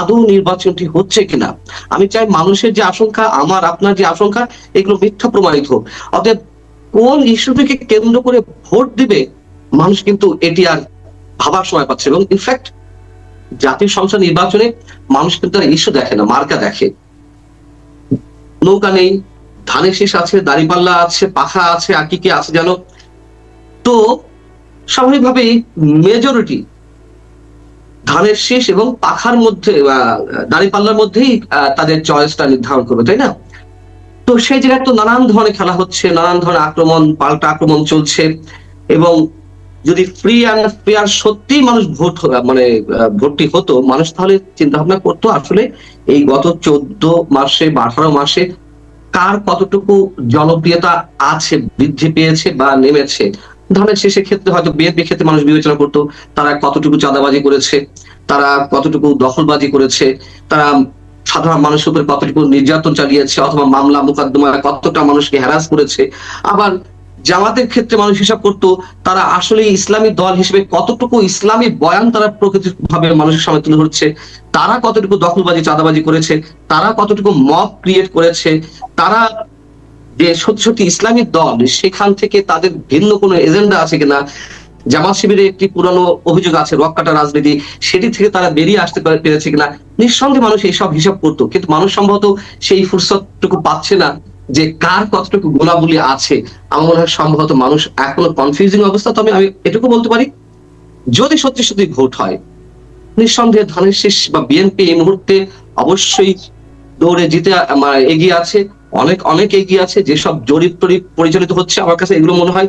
আদৌ নির্বাচনটি হচ্ছে কিনা? আমি চাই মানুষের যে আশঙ্কা, আমার, আপনার যে আশঙ্কা, এগুলো মিথ্যা প্রমাণিত অতএব কোন ইস্যুটিকে কেন্দ্র করে ভোট দিবে, মানুষ কিন্তু এটি আর ভাবার সময় পাচ্ছে এবং ইনফ্যাক্ট জাতীয় সংসদ নির্বাচনে মানুষ কিন্তু আর ইস্যু দেখে না, মার্কা দেখে। নৌকা নেই ধানের শেষ আছে, দাড়িপাল্লা আছে, পাখা আছে, আর কি কি আছে জানো তো, স্বাভাবিকভাবেই মেজরিটি ধানের শীষ এবং পাখার মধ্যে দাড়িপাল্লার মধ্যেই তাদের চয়েসটা নির্ধারণ করবে, তাই না? তো সেই জায়গায় তো নানান ধরনের খেলা হচ্ছে, নানান ধরনের আক্রমণ, পাল্টা আক্রমণ চলছে এবং যদি ফ্রি অ্যান্ড ফেয়ার সত্যি মানুষ ভোট মানে ভোটটি হতো, মানুষ তাহলে চিন্তা ভাবনা করতো আসলে এই গত চোদ্দ মাসে বা আঠারো মাসে কার কতটুকু জনপ্রিয়তা আছে, বৃদ্ধি পেয়েছে বা নেমেছে। ধানের শেষে ক্ষেত্রে হয়তো বিএনপি ক্ষেত্রে মানুষ বিবেচনা করতো, তারা কতটুকু চাঁদাবাজি করেছে, তারা কতটুকু দখলবাজি করেছে, তারা সাধারণ মানুষের উপর কতটুকু নির্যাতন চালিয়েছে অথবা মামলা মোকদ্দমায় কতটা মানুষকে হ্যারাস করেছে। আবার জামাতের ক্ষেত্রে মানুষ হিসাব করতো, তারা আসলে ইসলামী দল হিসেবে কতটুকু ইসলামী বয়ান তারা প্রকৃতির ভাবে মানুষের সামনে তুলে ধরছে, তারা কতটুকু দখলবাজি, চাঁদাবাজি করেছে, তারা কতটুকু মব ক্রিয়েট করেছে, তারা যে সত্যি সত্যি ইসলামী দল সেখান থেকে তাদের ভিন্ন কোনো এজেন্ডা আছে কিনা? জামাত শিবিরে একটি পুরানো অভিযোগ আছে, রক্কাটা রাজনীতি, সেটি থেকে তারা বেরিয়ে আসতে পেরেছে কিনা? নিঃসন্দেহে মানুষ এইসব হিসাব করতো, কিন্তু মানুষ সম্ভবত সেই ফুরসতটুকু পাচ্ছে না যে কার কতটুকু গোলাগুলি আছে। আমার মনে হয় সম্ভবত মানুষ এখনও কনফিউজিং অবস্থা। তবে আমি এটুকু বলতে পারি, যদি সত্যি সত্যি ভোট হয়, নিঃসন্দেহে ধানের শেষ বা বিএনপি এই মুহূর্তে অবশ্যই দৌড়ে জিতে এগিয়ে আছে। অনেক অনেক এগিয়ে আছে, যেসব জরিপ টরিপ পরিচালিত হচ্ছে আমার কাছে, এগুলো মনে হয়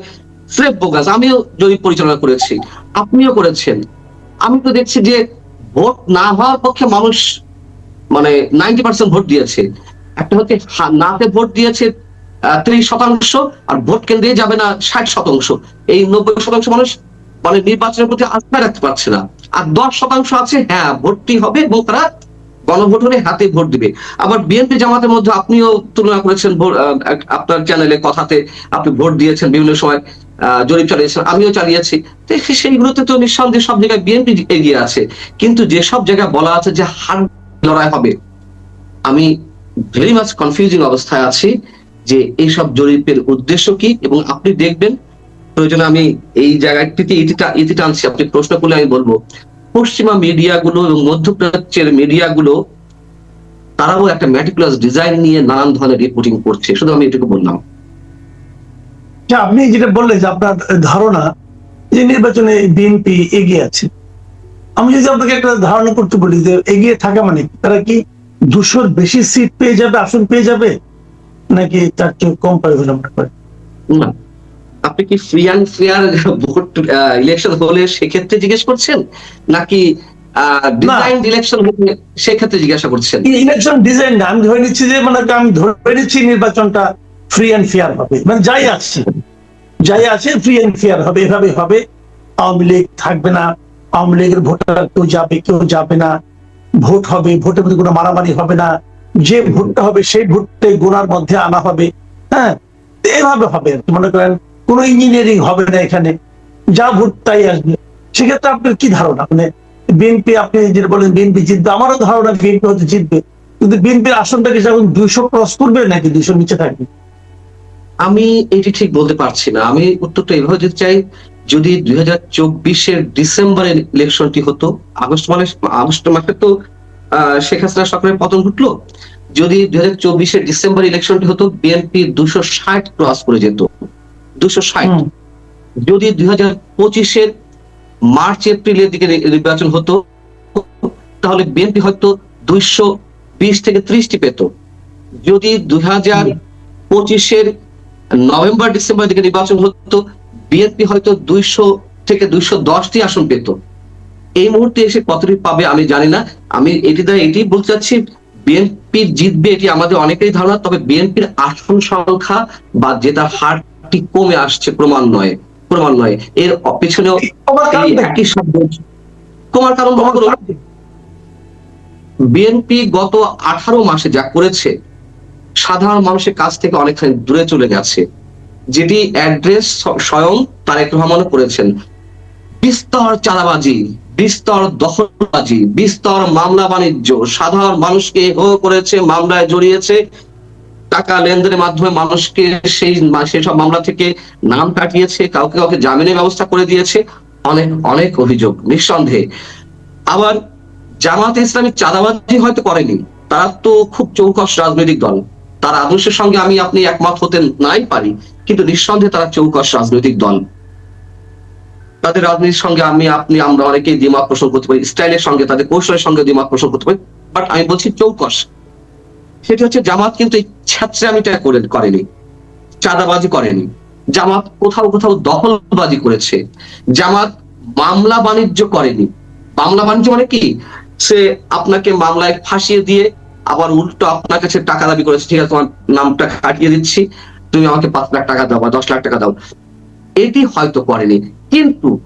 স্রেফ বোগাস। আমিও জরিপ পরিচালনা করেছি, আপনিও করেছেন। আমি তো দেখছি যে ভোট না হওয়ার পক্ষে মানুষ মানে নাইনটি পার্সেন্ট ভোট দিয়েছে। একটা হচ্ছে নাতে ভোট দিয়েছে ত্রিশ শতাংশ, আর ভোট কেন্দ্রে যাবে না ষাট শতাংশ। এই নব্বই শতাংশ মানুষ মানে নির্বাচনের প্রতি আস্থা রাখতে পারছে না। আর দশ শতাংশ আছে হ্যাঁ ভোটটি হবে এবং তারা গণভোট হলে হাতে ভোট দিবে। আবার বিএনপি জামাতের মধ্যে আপনিও তুলনা করেছেন আপনার চ্যানেলে কথাতে আপনি ভোট দিয়েছেন বিভিন্ন সময় জরিপ চালিয়েছেন, আমিও চালিয়েছি। সেইগুলোতে তো নিঃসন্দেহে সব জায়গায় বিএনপি এগিয়ে আছে। কিন্তু যেসব জায়গায় বলা আছে যে হার লড়াই হবে, আমি ভেরি মাচ কনফিউজিং অবস্থায় আছি যে এইসব জরিপের উদ্দেশ্য কি? এবং আপনি দেখবেন, প্রয়োজনে আমি এই জায়গাটিতে ইতিটা টানছি। আপনি প্রশ্ন করলে আমি বলব পশ্চিমা মিডিয়াগুলো এবং মধ্যপ্রাচ্যের মিডিয়াগুলো তারাও একটা ম্যাটিকুলাস ডিজাইন নিয়ে নানান ধরনের রিপোর্টিং করছে। শুধু আমি এটুকু বললাম। আচ্ছা, আপনি যেটা বললেন যে আপনার ধারণা যে নির্বাচনে বিএনপি এগিয়ে আছে আমি যদি আপনাকে একটা ধারণা করতে বলি যে এগিয়ে থাকা মানে তারা কি দুশোর বেশি সিট পেয়ে যাবে আসন পেয়ে যাবে? নাকি তার চেয়ে কম মনে না। আপনি কি free and fair vote election হলে সেক্ষেত্রে জিজ্ঞেস করছেন? নাকি ডিজাইন ইলেকশন হলে সেক্ষেত্রে জিজ্ঞাসা করছেন? ইলেকশন ডিজাইন না আমি ধরে নিচ্ছি যে মানে আমি ধরে নিচ্ছি নির্বাচনটা ফ্রি অ্যান্ড ফেয়ার হবে। মানে যাই আসছে যাই আছে ফ্রি অ্যান্ড ফেয়ার হবে এভাবে হবে। আওয়ামী লীগ থাকবে না আওয়ামী লীগের ভোটার কেউ যাবে কেউ যাবে না। ভোট হবে ভোটের মধ্যে কোনো মারামারি হবে না। যে ভোটটা হবে সেই ভোটটাই গোনার মধ্যে আনা হবে। হ্যাঁ এভাবে হবে। মনে করেন কোনো ইঞ্জিনিয়ারিং হবে না এখানে। যা ভোট তাই আসবে। সেক্ষেত্রে আপনার কি ধারণা? মানে বিএনপি আপনি যেটা বলেন বিএনপি জিতবে, আমারও ধারণা বিএনপি হয়তো জিতবে। কিন্তু বিএনপির আসনটা কি এখন দুইশো ক্রস করবে নাকি দুইশো নিচে থাকবে? আমি এটি ঠিক বলতে পারছি না। আমি উত্তরটা এভাবে দিতে চাই, যদি দুই হাজার চব্বিশের ডিসেম্বরে ইলেকশনটি হতো, আগস্ট মানে আগস্ট মাসে তো শেখ হাসিনা সরকারের পতন ঘটলো, যদি দুই হাজার চব্বিশের ডিসেম্বর ইলেকশনটি হতো বিএনপি দুশো ষাট ক্রস করে যেত। দুশো ষাট। যদি দুই হাজার পঁচিশের মার্চ এপ্রিলের দিকে নির্বাচন হতো তাহলে বিএনপি হয়তো দুইশো বিশ থেকে ত্রিশটি পেত। যদি দুই হাজার পঁচিশের নভেম্বর ডিসেম্বর দিকে নির্বাচন হতো বিএনপি হয়তো দুইশো থেকে দুইশো দশটি আসন পেত। এই মুহূর্তে এসে কতটি পাবে আমি জানি না। আমি এটি দ্বারা এটি বলতে চাচ্ছি বিএনপি জিতবে এটি আমাদের অনেকেই ধারণা তবে বিএনপির আসন সংখ্যা বা জেতার হারটি কমে আসছে প্রমাণনয়ে ক্রমান্বয়ে এর কি? একই শব্দ কমার কারণ? বিএনপি গত আঠারো মাসে যা করেছে সাধারণ মানুষের কাছ থেকে অনেকখানি দূরে চলে গেছে যেটি অ্যাড্রেস স্বয়ং তারেক রহমান করেছেন বিস্তর চাঁদাবাজি বিস্তর দখলবাজি বিস্তর মামলা বাণিজ্য সাধারণ মানুষকে হো করেছে মামলায় জড়িয়েছে টাকা লেনদেনের মাধ্যমে মানুষকে সেই সব মামলা থেকে নাম কাটিয়েছে, কাউকে কাউকে জামিনের ব্যবস্থা করে দিয়েছে। অনেক অনেক অভিযোগ নিঃসন্দেহে। আবার জামাতে ইসলামী চাঁদাবাজি হয়তো করেনি। তারা তো খুব চৌকস রাজনৈতিক দল। তার আদর্শের সঙ্গে আমি আপনি একমত হতে নাই পারি, কিন্তু নিঃসন্দেহে তারা চৌকস রাজনৈতিক দল। তাদের রাজনীতির সঙ্গে আমি, আপনি, আমরা অনেকেই দ্বিমত পোষণ করতে পারি, স্টাইলের সঙ্গে, তাদের কৌশলের সঙ্গে দ্বিমত পোষণ করতে পারি বাট আমি বলছি চৌকস। সেটি হচ্ছে জামাত কিন্তু এই করে, করেনি। চাঁদাবাজি করেনি। জামাত কোথাও কোথাও দখলবাজি করেছে। জামাত মামলা বাণিজ্য করেনি। মামলা বাণিজ্য মানে কি? সে আপনাকে মামলায় ফাঁসিয়ে দিয়ে আবার উল্টো আপনার কাছে টাকা দাবি করেছে, ঠিক আছে, তোমার নামটা কাটিয়ে দিচ্ছি। তুমি আমাকে পাঁচ লাখ টাকা দাও বা দশ লাখ টাকা দাও। এটি হয়তো করেনি। কিন্তু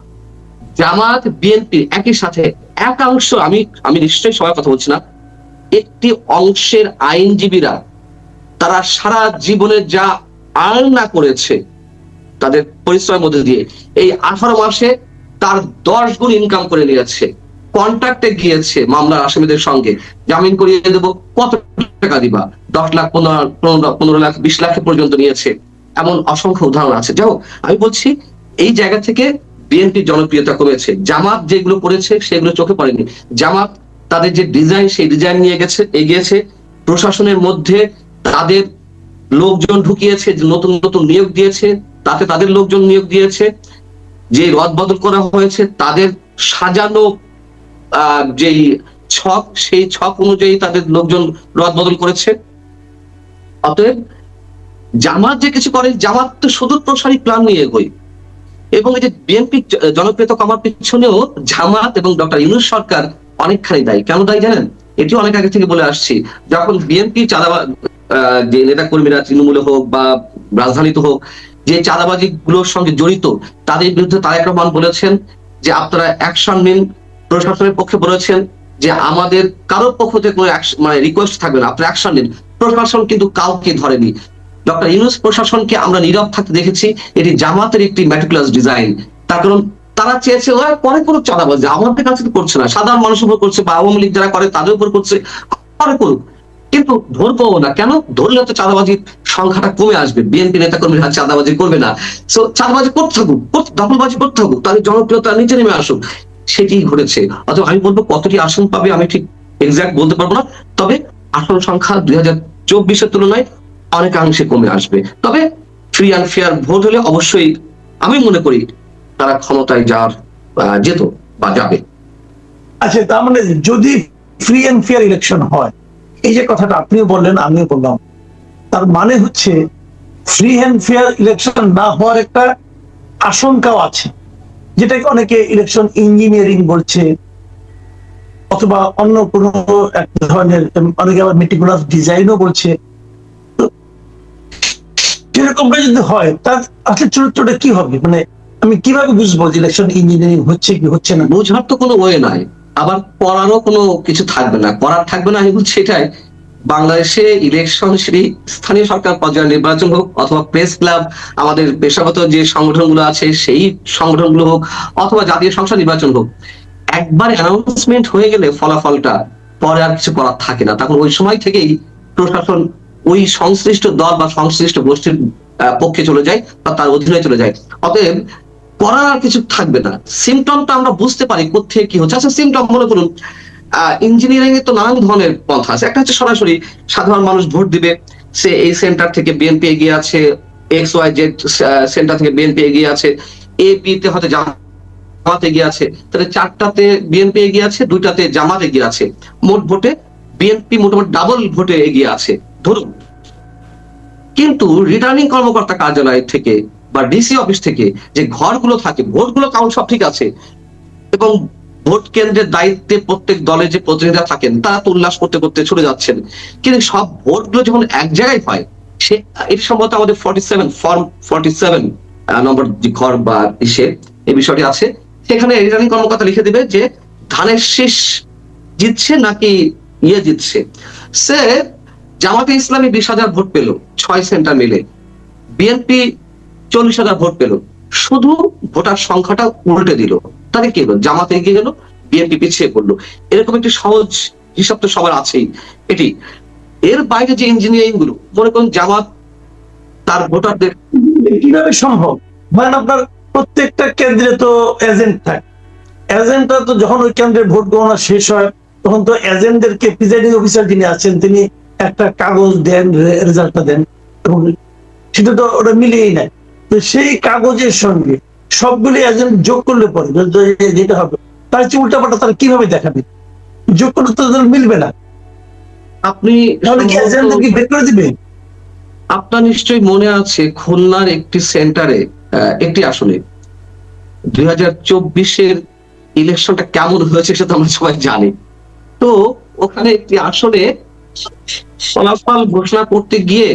জামাত, বিএনপি একই সাথে একাংশ, আমি আমি নিশ্চয়ই সবার কথা বলছি না একটি অংশের আইনজীবীরা তারা সারা জীবনে যা আর্ন না করেছে, তাদের পরিশ্রমের মধ্যে দিয়ে এই আঠারো মাসে তার দশ গুণ ইনকাম করে নিয়েছে। কন্ট্রাক্টে গিয়েছে মামলার আসামিদের সঙ্গে। জামিন করিয়ে দেবো, কত টাকা দিবা? দশ লাখ, পনেরো পনেরো লাখ বিশ লাখ পর্যন্ত নিয়েছে। এমন অসংখ্য উদাহরণ আছে। যাও আমি বলছি, এই জায়গা থেকে বিএনপির জনপ্রিয়তা কমেছে। জামাত যেগুলো করেছে, সেগুলো চোখে পড়েনি। জামাত তাদের যে ডিজাইন সেই ডিজাইন নিয়ে গেছে, এগিয়েছে। প্রশাসনের মধ্যে তাদের লোকজন ঢুকিয়েছে, যে নতুন নতুন নিয়োগ দিয়েছে, তাতে তাদের লোকজন নিয়োগ দিয়েছে। যে রদ বদল করা হয়েছে, তাদের সাজানো যেই ছক, সেই ছক অনুযায়ী তাদের লোকজন রদ বদল করেছে। অতএব জামাত যে কিছু করে, জামাত তো সুদূর প্রসারী প্ল্যান নিয়ে এগোয়। এবং এই যে বিএনপি জনপ্রিয়তা কমার পিছনেও জামাত এবং ডক্টর ইউনুস সরকার অনেকখানি দায়ী। কেন দায়ী জানেন? এটি অনেক আগে থেকে বলে আসছি। যখন বিএনপি চাঁদা যে নেতা কর্মীরা তৃণমূলে হোক বা রাজধানীতে হোক, যে চাঁদাবাজি গুলোর সঙ্গে জড়িত, তাদের বিরুদ্ধে তারেক রহমান বলেছেন যে আপনারা অ্যাকশন নিন। প্রশাসনের পক্ষে বলেছেন যে আমাদের কারোর পক্ষ থেকে কোনো মানে রিকোয়েস্ট থাকবে না। আপনারা অ্যাকশন নিন। প্রশাসন কিন্তু কাউকে ধরেনি। ডক্টর ইউনুস প্রশাসনকে আমরা নীরব থাকতে দেখেছি। এটি জামাতের একটি ম্যাটিকুলাস ডিজাইন তার কারণ তারা চেয়েছে ওরা পরে কোনো চাঁদাবাজি আমাদের কাছে তো করছে না। সাধারণ মানুষের উপর করছে বা আওয়ামী লীগ যারা করে তাদের উপর করছে। পরে করুক। কিন্তু ধরবো না কেন? ধরলে তো চাঁদাবাজির সংখ্যাটা কমে আসবে। বিএনপি নেতা কর্মীরা চাঁদাবাজি করবে না। সো চাঁদাবাজি করতে থাকুক দখলবাজি করতে থাকুক তাদের জনপ্রিয়তা নিচে নেমে আসুক। সেটি ঘটেছে। অথবা আমি বলব, কতটি আসন পাবে আমি ঠিক এক্সাক্ট বলতে পারব না। তবে আসন সংখ্যা দুই হাজার চব্বিশের তুলনায় অনেকাংশে কমে আসবে। তবে ফ্রি অ্যান্ড ফেয়ার ভোট হলে অবশ্যই আমি মনে করি তারা ক্ষমতায় যাওয়ার যেত বা যাবে। আচ্ছা তার মানে যদি ফ্রি এন্ড ফেয়ার ইলেকশন হয়, এই যে কথাটা আপনিও বললেন, আমিও বললাম, তার মানে হচ্ছে ফ্রি এন্ড ফেয়ার ইলেকশন না হওয়ার একটা আশঙ্কাও আছে, যেটাকে অনেকে ইলেকশন ইঞ্জিনিয়ারিং বলছে, অথবা অন্য কোনো এক ধরনের অনেকে আবার মেটিকুলাস ডিজাইনও বলছে। সেরকমটা যদি হয়, তার আসলে চরিত্রটা কি হবে? মানে আমি কীভাবে বুঝব যে ইলেকশন ইঞ্জিনিয়ারিং হচ্ছে কি হচ্ছে না? বোঝার তো কোনো ওয়ে নাই। আবার করারও কোনো কিছু থাকবে না। করার থাকবে না আমি বলছি এটাই বাংলাদেশে ইলেকশন সেটি স্থানীয় সরকার, পর্যায়ে নির্বাচন হোক অথবা প্রেস ক্লাব আমাদের পেশাগত যে সংগঠনগুলো আছে, সেই সংগঠনগুলো হোক অথবা জাতীয় সংসদ নির্বাচন হোক, একবার অ্যানাউন্সমেন্ট হয়ে গেলে ফলাফলটা পরে আর কিছু করার থাকে না। তখন ওই সময় থেকেই প্রশাসন ওই সংশ্লিষ্ট দল বা সংশ্লিষ্ট গোষ্ঠীর পক্ষে চলে যায় বা তার অধীনে চলে যায়। অতএব করার আর কিছু থাকবে না। সিমটমটা আমরা বুঝতে পারি কোথেকে কি হচ্ছে। আচ্ছা সিমটম মনে করুন ইঞ্জিনিয়ারিং এ তো নানান ধরনের পন্থা আছে। একটা হচ্ছে সরাসরি সাধারণ মানুষ ভোট দিবে, সে এই সেন্টার থেকে বিএনপি এগিয়ে আছে এক্স ওয়াই জেড সেন্টার থেকে বিএনপি এগিয়ে আছে এ বি তে হয়তো জামাত এগিয়ে আছে, তাহলে চারটাতে বিএনপি এগিয়ে আছে, দুইটাতে জামাত এগিয়ে আছে। মোট ভোটে বিএনপি মোটামুটি ডাবল ভোটে এগিয়ে আছে। ধরুন। কিন্তু রিটার্নিং কর্মকর্তা কার্যালয় থেকে বা ডিসি অফিস থেকে যে ঘরগুলো থাকে, ভোটগুলো কাউন্ট সব ঠিক আছে। এবং ভোট কেন্দ্রের দায়িত্বে প্রত্যেক দলে যে প্রতিনিধিরা থাকেন, তারা তো উল্লাস করতে করতে ছুটে যাচ্ছেন। কিন্তু সব ভোটগুলো যখন এক জায়গায় হয়, সে এটি সম্ভবত আমাদের forty seven form forty seven number ঘর বা ইসে, এই বিষয়টি আছে। সেখানে রিটার্নিং কর্মকর্তা লিখে দিবে যে, ধানের শীষ জিতছে নাকি ইয়ে জিতছে? সে জামাতে ইসলামী বিশ হাজার ভোট পেল, ছয় সেন্টার মিলে। বিএনপি চল্লিশ হাজার ভোট পেল। শুধু ভোটার সংখ্যাটা উল্টে দিল। তাহলে কি হলো জামাতে এগিয়ে গেল, বিএনপি পিছিয়ে পড়ল। এরকম একটি সহজ হিসাব তো সবার আছেই। এটি এর বাইরে যে ইঞ্জিনিয়ারিংগুলো, মনে করুন জামাত তার ভোটারদের কীভাবে সম্ভব? মানে আপনার প্রত্যেকটা কেন্দ্রে তো এজেন্ট থাকে। এজেন্টরা তো যখন ওই কেন্দ্রে ভোট গণনা শেষ হয়, তখন তো এজেন্টদেরকে প্রিজাইডিং অফিসার যিনি আছেন, তিনি একটা কাগজ দেন রেজাল্টটা দেন। এবং সেটা তো ওটা মিলিয়েই নেয়। তো সেই কাগজের সঙ্গে সবগুলি এজেন্ট যোগ করলে পরে যেটা হবে তার চেয়ে উল্টাপাল্টা তারা কীভাবে দেখাবে? যোগ করলে তো মিলবে না। আপনি কি বের করে দিবে? আপনার নিশ্চয়ই মনে আছে খুলনার একটি সেন্টারে একটি আসনে। দুই হাজার চব্বিশের ইলেকশনটা কেমন হয়েছে সেটা আমরা সবাই জানি। তো ওখানে একটি আসনে ফলাফল ঘোষণা করতে গিয়ে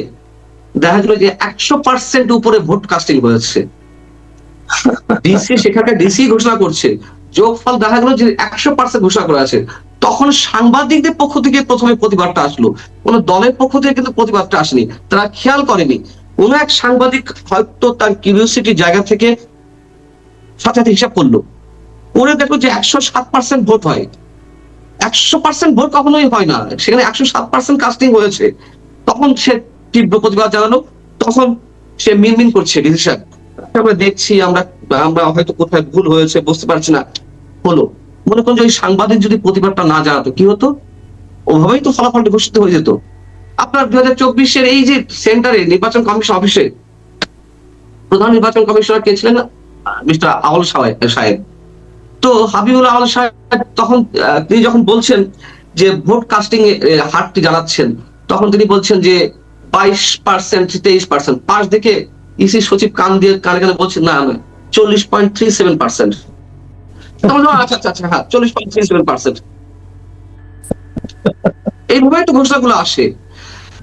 দেখা গেল যে একশো পার্সেন্ট উপরে ভোট কাস্টিং হয়েছে। ডিসি সেখানকার ডিসি ঘোষণা করছে। যোগফল দেখা গেল যে একশো পার্সেন্ট ঘোষণা করা আছে। তখন সাংবাদিকদের পক্ষ থেকে প্রথমে প্রতিবাদটা আসলো। কোন দলের পক্ষ থেকে কিন্তু প্রতিবাদটা আসেনি। তারা খেয়াল করেনি। কোন এক সাংবাদিক হয়তো তার কিউরিওসিটি জায়গা থেকে সাথে সাথে হিসাব করল। করে দেখল যে একশো সাত পার্সেন্ট ভোট হয়। একশো পার্সেন্ট ভোট কখনোই হয় না। সেখানে একশো সাত পার্সেন্ট কাস্টিং হয়েছে। তখন সে তীব্র প্রতিবাদ জানানো, তখন সে মিনমিন করছে ডিসি সাহেব আমরা দেখছি আমরা আমরা হয়তো কোথায় ভুল হয়েছে, বুঝতে পারছি না, হলো। মনে করুন যে সাংবাদিক যদি প্রতিবাদটা না জানাতো, কি হতো? ওভাবেই তো ফলাফলটা ঘোষিত হয়ে যেত। আপনার দুই হাজার চব্বিশের এই যে সেন্টারে নির্বাচন কমিশন অফিসে, প্রধান নির্বাচন কমিশনার কে ছিলেন মিস্টার আওয়াল সাহেব তো হাবিবুল আওয়াল সাহেব তখন তিনি যখন বলছেন যে ভোট কাস্টিং হারটি জানাচ্ছেন, তখন তিনি বলছেন যে বাইশ পার্সেন্ট তেইশ পার্সেন্ট। পাশ দেখে ইসি সচিব কান দিয়ে কানে কানে বলছেন না না চল্লিশ পয়েন্ট থ্রি সেভেন পার্সেন্ট। আচ্ছা আচ্ছা আচ্ছা হ্যাঁ চল্লিশ পয়েন্ট থ্রি সেভেন পার্সেন্ট। এইভাবে তো ঘোষণাগুলো আসে।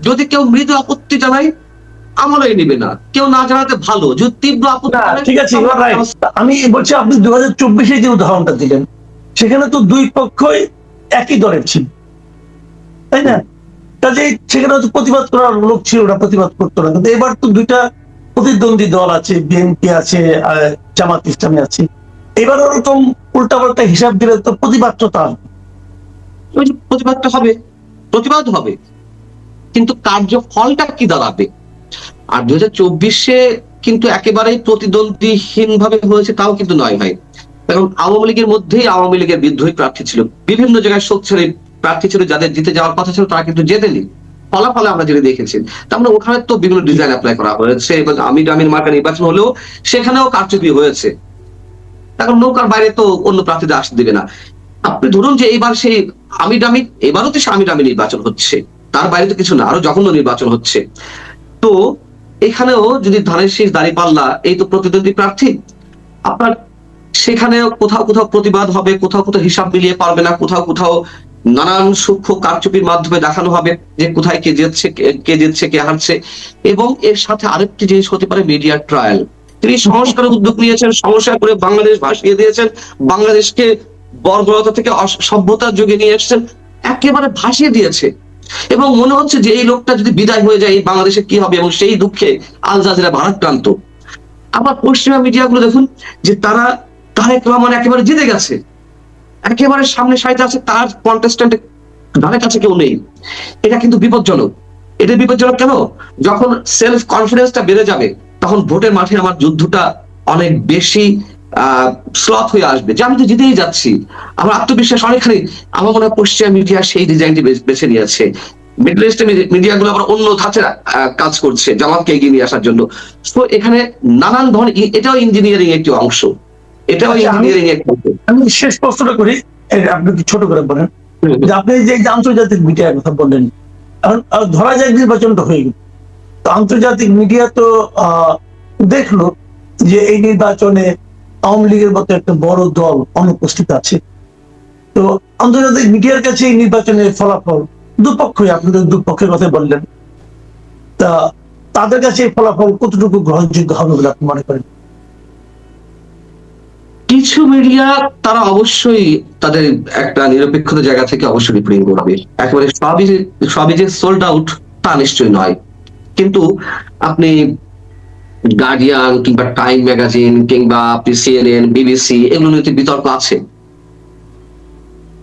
যদি কেউ মৃদু আপত্তি জানায় আমরাই নিবে না। কেউ না জানাতে ভালো। যদি তীব্র আপত্তি ঠিক আছে. আমি বলছি আপনি দু হাজার চব্বিশে যে উদাহরণটা দিলেন সেখানে তো দুই পক্ষই একই দলের ছিল। তাই না? কাজে সেখানে হয়তো প্রতিবাদ করার লোক ছিল না, প্রতিবাদ করতো না। কিন্তু এবার তো দুইটা প্রতিদ্বন্দ্বী দল আছে, বিএনপি আছে জামাত ইসলামী আছে। এবার ওরকম উল্টাপাল্টা হিসাব দিলে তো প্রতিবাদ তো তার। ওই যে প্রতিবাদটা হবে, প্রতিবাদ হবে। কিন্তু কার্যফলটা কি দাঁড়াবে? আর দুই হাজার চব্বিশে কিন্তু একেবারেই প্রতিদ্বন্দ্বীহীন ভাবে হয়েছে, তাও কিন্তু নয় ভাই। কারণ আওয়ামী লীগের মধ্যেই আওয়ামী লীগের বিদ্রোহী প্রার্থী ছিল। বিভিন্ন জায়গায় শক্তিশালী প্রার্থী ছিল যাদের জিতে যাওয়ার কথা ছিল, তারা কিন্তু জেতেনি। ফলাফলে আমরা যেটা দেখেছি তার মানে ওখানে তো বিভিন্ন ডিজাইন অ্যাপ্লাই করা হয়েছে এবং আমি আমির মার্কা নির্বাচন হলেও সেখানেও কারচুপি হয়েছে। এখন নৌকার বাইরে তো অন্য প্রার্থীদের আসতে দেবে না। আপনি ধরুন যে এইবার সেই আমি ডামি এবারও তো আমি ডামি নির্বাচন হচ্ছে, তার বাইরে তো কিছু না, আরও জঘন্য নির্বাচন হচ্ছে। তো এখানেও যদি ধানের শেষ দাঁড়িয়ে পাল্লা এই তো প্রতিদ্বন্দ্বী প্রার্থী, আপনার সেখানেও কোথাও কোথাও প্রতিবাদ হবে, কোথাও কোথাও হিসাব মিলিয়ে পারবে না, কোথাও কোথাও নানান সূক্ষ্ম কারচুপির মাধ্যমে দেখানো হবে যে কোথায় কে জিতছে, কে- জিতছে, কে হারছে। এবং এর সাথে আরেকটি জিনিস হতে পারে মিডিয়া ট্রায়াল তিনি সংস্কারের উদ্যোগ নিয়েছেন সমস্যা করে বাংলাদেশ ভাসিয়ে দিয়েছেন, বাংলাদেশকে বর্বরতা থেকে সভ্যতার যুগে নিয়ে এসেছেন, একেবারে ভাসিয়ে দিয়েছে। এবং মনে হচ্ছে যে এই লোকটা যদি বিদায় হয়ে যায় বাংলাদেশে কি হবে? এবং সেই দুঃখে আল জাজিরা ভারাক্রান্ত। আবার পশ্চিমা মিডিয়াগুলো দেখুন, যে তারা তারেক রহমান একেবারে জিতে গেছে। একেবারে সামনে সাইডে আছে তার কন্টেস্ট্যান্ট ধারে কাছে কেউ নেই। এটা কিন্তু বিপজ্জনক। এটা বিপজ্জনক কেন? যখন সেলফ কনফিডেন্সটা বেড়ে যাবে, তখন ভোটের মাঠে আমার যুদ্ধটা অনেক বেশি স্লথ হয়ে আসবে। যে আমি তো জিতেই যাচ্ছি। আমার আত্মবিশ্বাস অনেকখানি, আমার মনে হয় পশ্চিমা মিডিয়া সেই ডিজাইনটি বেছে নিয়েছে। মিডল মিডিয়া গুলো আবার অন্য ধাঁচে কাজ করছে জামাতকে এগিয়ে নিয়ে আসার জন্য। তো এখানে নানান ধরনের, এটাও ইঞ্জিনিয়ারিং একটি অংশ। আচ্ছা, ইঞ্জিনিয়ারিং অংশ আমি শেষ প্রশ্নটা করি। আপনি ছোট করে বলেন। যে আপনি যে আন্তর্জাতিক মিডিয়ার কথা বললেন ধরা যাক নির্বাচনটা হয়ে গেল। তো আন্তর্জাতিক মিডিয়া তো দেখল যে এই নির্বাচনে আওয়ামী লীগের মতো একটা বড় দল অনুপস্থিত আছে। তো আন্তর্জাতিক মিডিয়ার কাছে এই নির্বাচনের ফলাফল দুপক্ষই আপনাদের দুপক্ষের কথা বললেন। তা তাদের কাছে এই ফলাফল কতটুকু গ্রহণযোগ্য হবে বলে আপনি মনে করেন? কিছু মিডিয়া তারা অবশ্যই তাদের একটা নিরপেক্ষতা জায়গা থেকে অবশ্যই রিপ্রিন্ট করবে। একেবারে সবই সবই যে সোল্ড আউট তা নিশ্চয়ই নয়। কিন্তু আপনি গার্ডিয়ান কিংবা টাইম ম্যাগাজিন কিংবা আপনি সিএনএন বিবিসি এগুলো নিয়ে বিতর্ক আছে।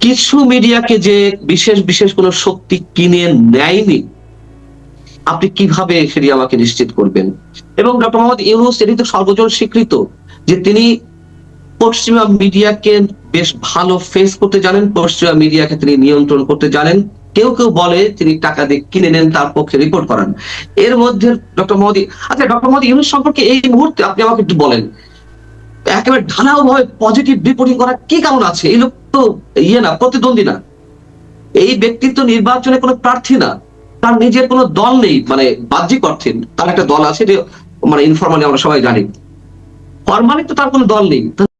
কিছু মিডিয়াকে যে বিশেষ বিশেষ কোনো শক্তি কিনে নেয়নি, আপনি কীভাবে সেটি আমাকে নিশ্চিত করবেন? এবং ডক্টর মোহাম্মদ ইউনুস এটি তো সর্বজন স্বীকৃত যে তিনি পশ্চিমা মিডিয়াকে বেশ ভালো ফেস করতে জানেন, পশ্চিমা মিডিয়াকে তিনি নিয়ন্ত্রণ করতে জানেন। কেউ কেউ বলে তিনি টাকা দিয়ে কিনে নেন, তার পক্ষে রিপোর্ট করান। এর মধ্যে ডক্টর মোহাম্মদ আচ্ছা ডক্টর মোহাম্মদ ইউনুস সম্পর্কে এই মুহূর্তে আপনি আমাকে একটু বলেন। একেবারে ঢালাও ভাবে পজিটিভ রিপোর্টিং করা কি কারণ আছে? এই লোক তো ইয়ে না, প্রতিদ্বন্দ্বী না। এই ব্যক্তিত্ব নির্বাচনে কোনো প্রার্থী না। তার নিজের কোনো দল নেই মানে বাহ্যিক অর্থে। তার একটা দল আছে যে মানে ইনফরমালি আমরা সবাই জানি। ফরমালি তো তার কোনো দল নেই।